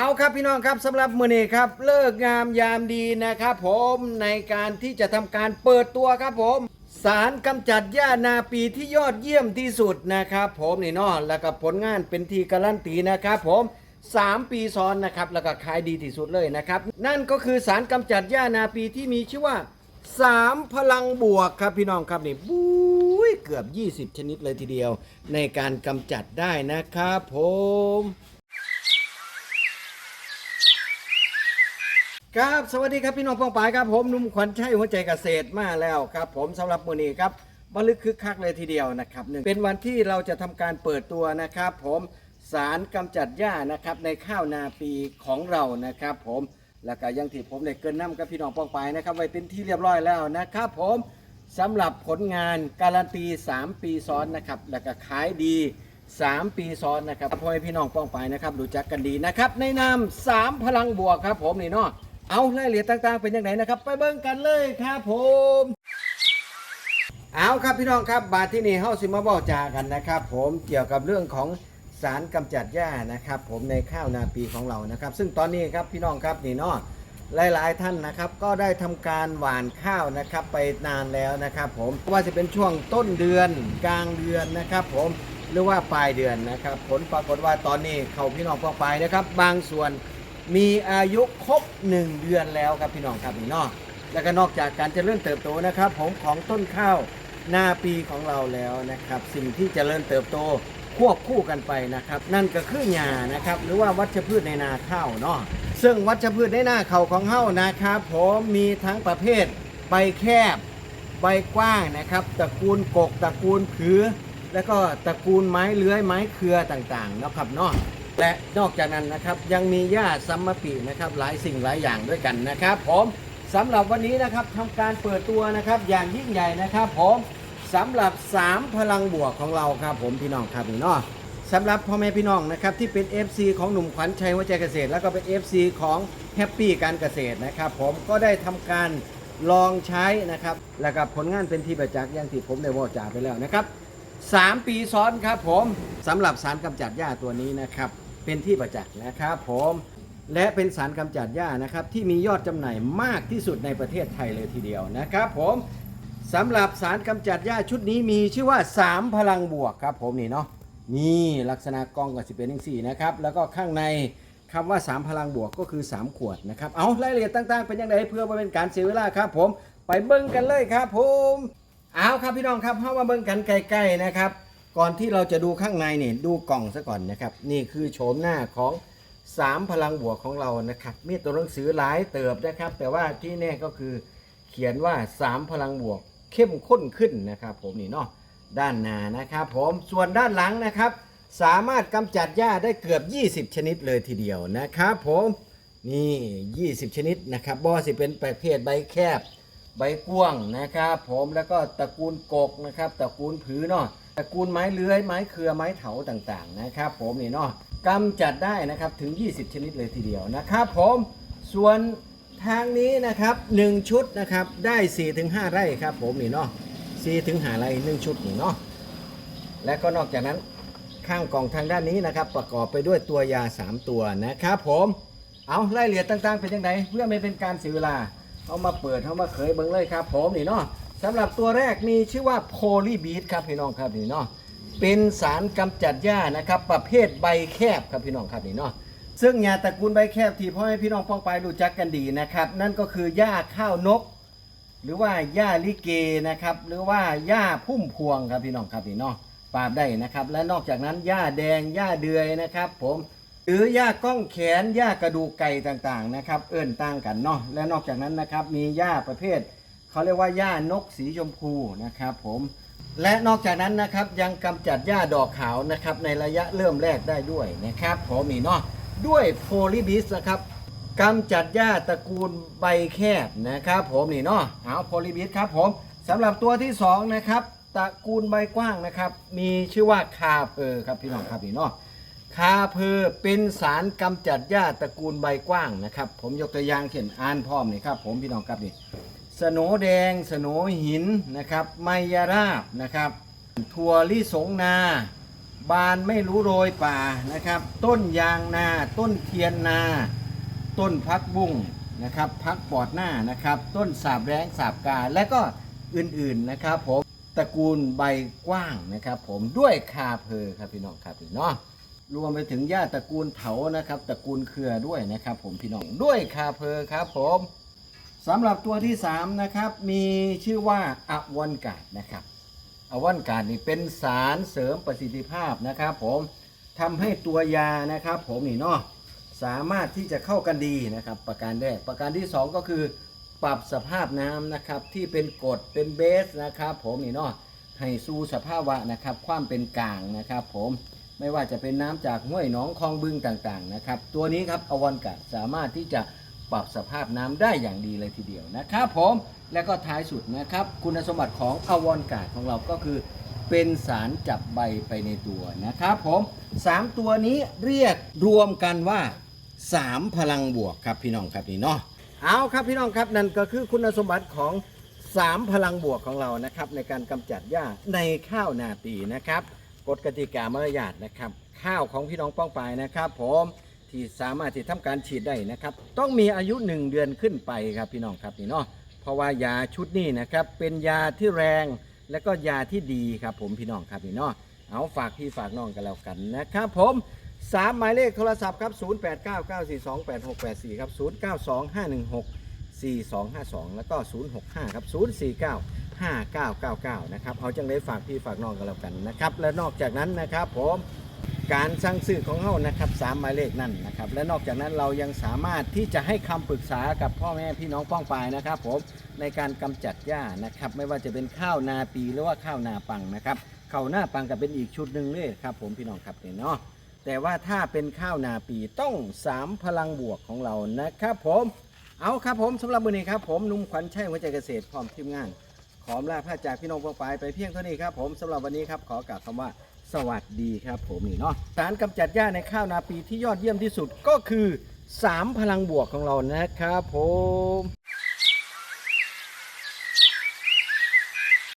เอาครับพี่น้องครับสำหรับมือนี้ครับ เลิกงามยามดีนะครับผมในการที่จะทำการเปิดตัวครับผมสารกำจัดหญ้านาปีที่ยอดเยี่ยมที่สุดนะครับผมนี่เนาะแล้วก็ผลงานเป็นทีการันตีนะครับผม 3 ปีซ้อนนะครับแล้วก็ขายดีที่สุดเลยนะครับนั่นก็คือสารกำจัดหญ้านาปีที่มีชื่อว่า 3 พลังบวกครับพี่น้องครับนี่บุ้ยเกือบ 20 ชนิดเลยทีเดียว ในการกำจัดได้นะครับผม ครับสวัสดีครับพี่น้องป้องปายครับผมนุ่มขวัญชัยหัวใจเกษตรมาแล้วครับผมสำหรับมื้อนี้ครับบรรลึกคึกคักเลยทีเดียวนะครับหนึ่งเป็นวันที่เราจะทำการเปิดตัวนะครับ ผมสารกำจัดหญ้านะครับในข้าวนาปีของเรานะครับ ผมแล้วก็ยังที่ผมได้เกินน้ำกับพี่น้องป้องปายนะครับ ไว้เป็นที่เรียบร้อยแล้วนะครับผมสำหรับผลงานการันตี 3 ปีซ้อนนะครับแล้วก็ขายดี 3 ปีซ้อนนะครับพ่อให้พี่น้องป้องปายนะครับรู้จักกันดีนะครับในนาม3พลังบวกครับผมนี่เนาะ เอารายละเอียดต่างๆเป็นยังไงนะครับ ไปเบิ่งกันเลยครับผมเอาครับพี่น้องครับบาทที่นี่เฮาสิมาบอกจากันนะครับ ผมเกี่ยวกับเรื่องของสารกำจัดหญ้านะครับ ผมในข้าวนาปีของเรานะครับ ซึ่งตอนนี้ครับพี่น้องครับนี่เนาะหลายๆท่านนะครับก็ได้ทำการหว่านข้าวนะครับไปนานแล้วนะครับ ผมว่าจะเป็นช่วงต้นเดือนกลางเดือนนะครับ ผมหรือว่าปลายเดือนนะครับ ผลปรากฏว่าตอนนี้เขาพี่น้องพอไปนะครับ บางส่วน มีอายุครบ 1 เดือนแล้วครับพี่น้องครับพี่น้องแล้วก็นอกจากการเจริญเติบโตนะครับ ผมของต้นข้าวหน้าปีของเราแล้วนะครับ สิ่งที่เจริญเติบโตควบคู่กันไปนะครับ นั่นก็คือหญ้านะครับ หรือว่าวัชพืชในนาข้าวเนาะซึ่งวัชพืชในนาข้าวของเฮานะครับผมมีทั้งประเภทใบแคบ ใบกว้างนะครับตระกูลกกตระกูลผือ แล้วก็ตระกูลไม้เลื้อยไม้เครือต่างๆนะครับเนาะ และนอกจากนั้นนะครับยังมีหญ้าซัมมะปีนะครับหลายสิ่งหลายอย่างด้วยกันนะครับผมสำหรับวันนี้นะครับทำการเปิดตัวนะครับอย่างยิ่งใหญ่นะครับผมสำหรับ 3 พลังบวกของเราครับผมพี่น้องครับพี่น้องสำหรับพ่อแม่พี่น้องนะครับที่เป็น FC ของหนุ่มขวัญชัยหัวใจเกษตร แล้วก็เป็น FC ของแฮปปี้การเกษตรนะครับผมก็ได้ทำการลองใช้นะครับแล้วก็ผลงานเป็นที่ประจักษ์อย่างที่ผมได้บอกจ่าไปแล้วนะครับ 3 ปีซ้อนครับผมสำหรับสารกำจัดหญ้าตัวนี้นะครับ เป็นที่ประจักษ์นะครับผมและเป็นสารกำจัดหญ้านะครับที่มียอดจำหน่ายมากที่สุดในประเทศไทยเลยทีเดียวนะครับผมสำหรับสารกำจัดหญ้าชุดนี้มีชื่อว่า 3 พลังบวกครับผมนี่เนาะนี่ลักษณะกล้องก็สิเป็นอย่างสี่นะครับแล้วก็ข้างในคำว่า 3 พลังบวกก็คือ 3 ขวดนะครับเอารายละเอียดต่างๆ เป็นยังไงเพื่อไม่เป็นการเสียเวลาครับผมไปเบิ้งกันเลยครับผมเอาครับพี่น้องครับเข้ามาเบิ่งกันใกล้ๆนะครับ ก่อนที่เราจะดูข้างในเนี่ยดูกล่องซะก่อนนะครับ นี่คือโฉมหน้าของ 3 พลังบวกของเรานะครับ มีตัวหนังสือหลายเติบนะครับ แต่ว่าที่แน่ก็คือเขียนว่า 3 พลังบวกเข้มข้นขึ้นนะครับ ผมนี่เนาะด้านหน้านะครับ ผมส่วนด้านหลังนะครับ สามารถกำจัดหญ้าได้เกือบ 20 ชนิดเลยทีเดียวนะครับ ผมนี่ 20 ชนิดนะครับบอสิเป็นประเภทใบแคบ ใบกว้างนะครับ ผมแล้วก็ตระกูลกกนะครับ ตระกูลผือเนาะ ตระกูลไม้เลื้อยไม้เครือไม้เถาต่างๆนะครับผมนี่เนาะกำจัดได้นะครับถึง 20 ชนิดเลยทีเดียวนะครับผมส่วนทางนี้นะครับ 1 ชุดนะครับได้ 4-5 ไร่ครับผมนี่เนาะ4-5ไร่1ชุดนี่เนาะและก็นอกจากนั้นข้างกล่องทางด้านนี้นะครับ ประกอบไปด้วยตัวยา 3 ตัวนะครับผมเอารายละเอียดต่างๆเป็นยังไงเพื่อไม่เป็นการเสียเวลาเอามาเปิดเอามาเขยเบิ้งเลยครับ ผมนี่เนาะ สำหรับตัวแรกมีชื่อว่าโพลีบีทครับพี่น้องครับนี่เนาะเป็นสารกำจัดหญ้านะครับประเภทใบแคบครับพี่น้องครับนี่เนาะซึ่งยาตระกูลใบแคบที่พ่อให้พี่น้องป้องไปรู้จักกันดีนะครับ นั่นก็คือหญ้าข้าวนก หรือว่าหญ้าลิเกนะครับ หรือว่าหญ้าพุ่มพวงครับพี่น้องครับนี่เนาะปราบได้นะครับ และนอกจากนั้นหญ้าแดงหญ้าเดือยนะครับ ผมหรือหญ้าก้องแขนหญ้ากระดูกไก่ต่างๆนะครับ เอิ่นต่างกันเนาะและนอกจากนั้นนะครับมีหญ้าประเภท เขาเรียกว่าหญ้านกสีชมพูนะครับผมและนอกจากนั้นนะครับยังกำจัดหญ้าดอกขาวนะครับในระยะเริ่มแรกได้ด้วยนะครับผมนี่เนาะด้วยโพลีบิสนะครับกำจัดหญ้าตระกูลใบแคบนะครับผมนี่เนาะเอาโพลีบิสครับผมสำหรับตัวที่สองนะครับตระกูลใบกว้างนะครับ มีชื่อว่าคาเพอครับพี่น้องครับนี่เนาะคาเพอเป็นสารกำจัดหญ้าตระกูลใบกว้างนะครับ ผมยกตัวอย่างเช่นอ่านพร้อมนี่ครับผมพี่น้องครับนี่ สโนแดง สโนหินนะครับไมยราบนะครับถั่วลิสงนา บานไม่รู้โรยป่านะครับ ต้นยางนา ต้นเทียนนา ต้นพักบุ้งนะครับพักปอดหน้านะครับ ต้นสาบแร้งสาบกาและก็อื่นๆนะครับผมตระกูลใบกว้างนะครับผมด้วยคาเพอครับพี่น้องครับพี่น้องรวมไปถึงหญ้าตระกูลเถานะครับตระกูลเครือด้วยนะครับผมพี่น้องด้วยคาเพอครับผม สำหรับตัวที่สามนะครับมีชื่อว่าอวันกาดนะครับอวันการนี่เป็นสารเสริมประสิทธิภาพนะครับ ผมทำให้ตัวยานะครับ ผมนี่เนาะสามารถที่จะเข้ากันดีนะครับ ประการแรกประการที่สองก็คือ ปรับสภาพน้ำนะครับที่เป็นกรดเป็นเบสนะครับ ผมนี่เนาะให้สู่สภาวะนะครับ ความเป็นกลางนะครับ ผมไม่ว่าจะเป็นน้ำจากห้วยหนองคลองบึงต่างๆนะครับ ตัวนี้ครับอวันกัดสามารถที่จะ ปรับสภาพน้ำได้อย่างดีเลยทีเดียวนะครับผมและก็ท้ายสุดนะครับ คุณสมบัติของอวันกัดของเราก็คือ เป็นสารจับใบไปในตัวนะครับผมสามตัวนี้เรียกรวมกันว่าสามพลังบวกครับพี่น้องครับนี่เนาะเอาครับพี่น้องครับนั่นก็คือคุณสมบัติของ 3 พลังบวกของเรานะครับในการกำจัดหญ้าในข้าวนาปีนะครับกฎกติกามารยาทนะครับ ข้าวของพี่น้องป้องปายนะครับ ผม ที่สามารถที่ทำการฉีดได้นะครับ ต้องมีอายุ 1 เดือนขึ้นไปครับพี่น้องครับนี่เนาะเพราะว่ายาชุดนี้นะครับเป็นยาที่แรง และก็ยาที่ดีครับผมพี่น้องครับนี่เนาะเอาฝากพี่ฝากน้องกันแล้วกันนะครับผมสามหมายเลขโทรศัพท์ครับ 0899428684 ครับ 092516 4252 แล้วก็ 065 ครับ 049 5999 นะครับ เอาจังเลยฝากพี่ฝากน้องกันแล้วกันนะครับ และนอกจากนั้นนะครับผม การสั่งซื้อของเฮานะครับสามหมายเลขนั่นนะครับ และนอกจากนั้นเรายังสามารถที่จะให้คำปรึกษากับพ่อแม่พี่น้องป้องปายนะครับผมในการกำจัดหญ้านะครับ ไม่ว่าจะเป็นข้าวนาปีหรือว่าข้าวนาปังนะครับข้าวหน้าปังก็เป็นอีกชุดหนึ่งเลยครับ ผมพี่น้องครับเนี่ยเนาะแต่ว่าถ้าเป็นข้าวนาปีต้อง3พลังบวกของเรานะครับ ผมเอาครับผมสำหรับมือนี้ครับ ผมหนุ่มขวัญชัยหัวใจเกษตรพร้อมทีมงาน ขอลาพระจากพี่น้องพวกปไปเพียงเท่านี้ครับผมสำหรับวันนี้ครับขอกล่าวคำว่าสวัสดีครับผมนี่เนาะสารกำจัดหญ้าในข้าวนาปีที่ยอดเยี่ยมที่สุดก็คือ 3 พลังบวกของเรานะครับผม